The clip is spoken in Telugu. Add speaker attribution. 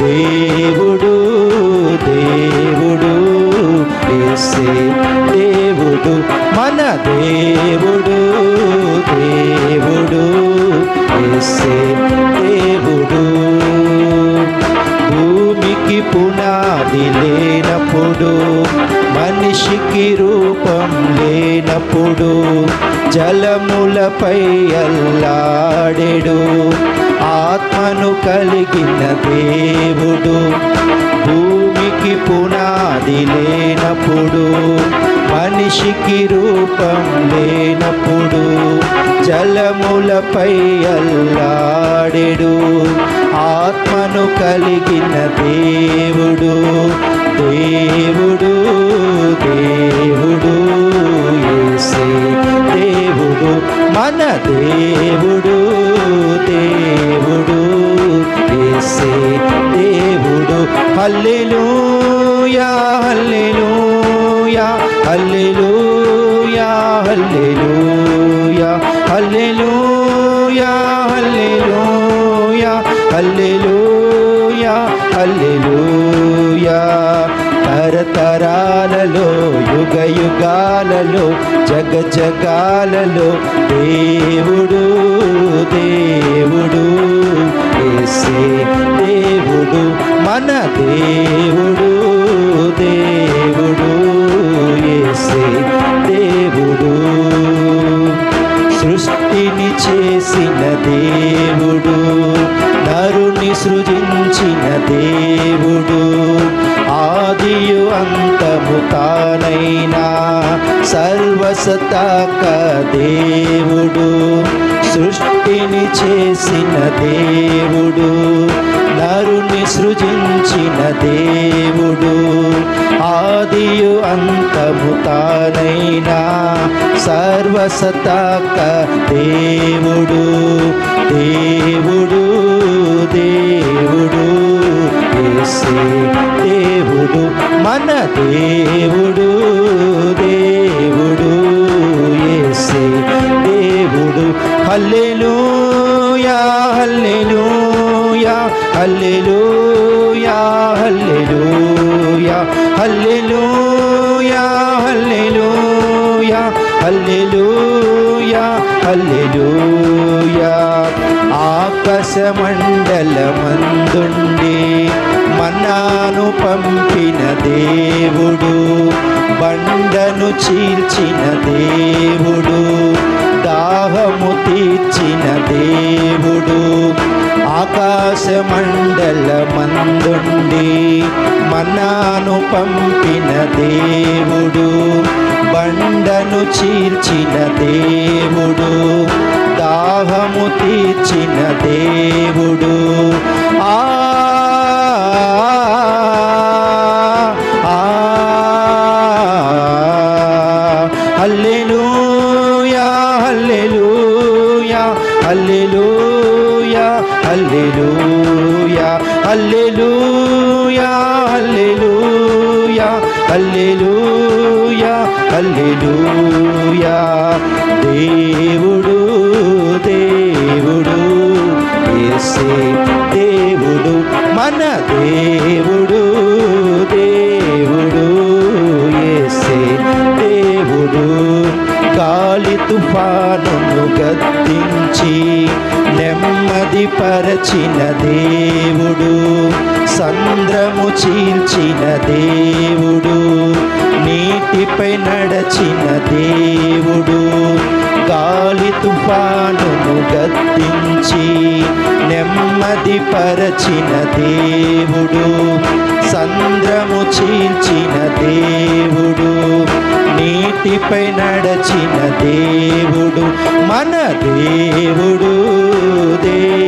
Speaker 1: దేవుడు దేవుడు యేసే దేవుడు మన దేవుడు దేవుడు యేసే దేవుడు. భూమికి పునాది లేనప్పుడు మనిషికి రూపం లేనప్పుడు జలములపై అల్లాడెడు. మహిమను కలిగిన దేవుడు భూమికి పునాది లేనప్పుడు మనిషికి రూపం లేనప్పుడు జలములపై అల్లాడెడు. ఆత్మను కలిగిన దేవుడు దేవుడు దేవుడు ఏసే దేవుడు మన దేవుడు. హల్లెలూయా హల్లెలూయా హల్లెలూయా హల్లెలూయా హల్లెలూయా హల్లెలూయా హల్లెలూయా హల్లెలూయా. తరతరాలలో యుగ యుగాలలో జగ జగాలలో దేవుడు దేవుడు యేసే దేవుడు మన దేవుడు దేవుడు ఏసే దేవుడు. సృష్టిని చేసిన దేవుడు నరుని సృజించిన దేవుడు ఆదియు అంతము తానైనా సర్వసతాక దేవుడు. సృష్టిని చేసిన దేవుడు నరుని సృజించిన దేవుడు. ఆదియు అంతము తానైనా సర్వసతాక దేవుడు. దేవుడు దేవుడు దేవుడు మన దేవుడు. హల్లెలూయా హల్లెలూయా హల్లెలూయా హల్లెలూయా హల్లెలూయా హల్లెలూయా. హల్లెలూయా ఆకాశమండలమందుండి మన్నాను పంపిన దేవుడు బండను చీల్చిన దేవుడు దాహము తీర్చిన దేవుడు ఆకాశమండలమందుండి మన్నాను పంపిన దేవుడు బండను చీర్చిన దేవుడు దాహము తీర్చిన దేవుడు. ఆ ఆ, హల్లెలూయా హల్లెలూయా హల్లెలూయా. హల్లెలూయా హల్లెలూయా హల్లెలూయా హల్లెలూయా హల్లెలూయా దేవుడు దేవుడు యేసే దేవుడు మన దేవుడు. గాలి తుఫాను గద్దించి నెమ్మది పరచిన దేవుడు సంద్రము చీల్చిన దేవుడు నీటిపై నడచిన దేవుడు గాలి తుఫాను గద్దించి నెమ్మది పరచిన దేవుడు సంద్రము చీల్చిన దేవుడు నీటిపై నడచిన దేవుడు మన దేవుడు దేవుడు.